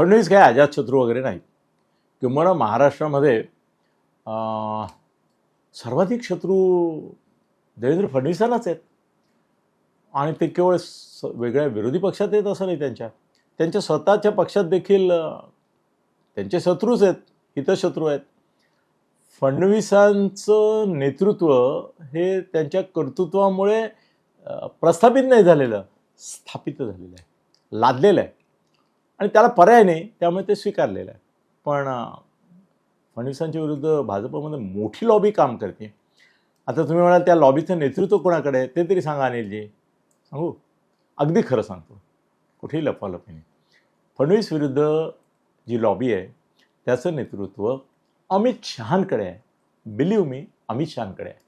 फडणवीस काय अजातशत्रू वगैरे नाही किंवा महाराष्ट्रामध्ये सर्वाधिक शत्रू देवेंद्र फडणवीसांनाच आहेत. आणि ते केवळ स वेगळ्या विरोधी पक्षात येत असं नाही त्यांच्या. त्यांच्या स्वतःच्या पक्षात देखील त्यांचे शत्रूच आहेत हितशत्रू आहेत. फडणवीसांचं नेतृत्व हे त्यांच्या कर्तृत्वामुळे प्रस्थापित नाही झालेलं स्थापित झालेलं आहे. लादलेलं आहे. आणि त्याला पर्याय नाही त्यामुळे ते स्वीकारलेलं आहे. पण फडणवीसांच्या विरुद्ध भाजपमध्ये मोठी लॉबी काम करते. आता तुम्ही म्हणाल त्या लॉबीचं नेतृत्व कोणाकडे आहे ते तरी सांगा अनिलजी. सांगू? अगदी खरं सांगतो. कुठेही लपालपी नाही. फडणवीस विरुद्ध जी लॉबी आहे त्याचं नेतृत्व अमित शहांकडे आहे. बिलीव मी अमित शहांकडे आहे.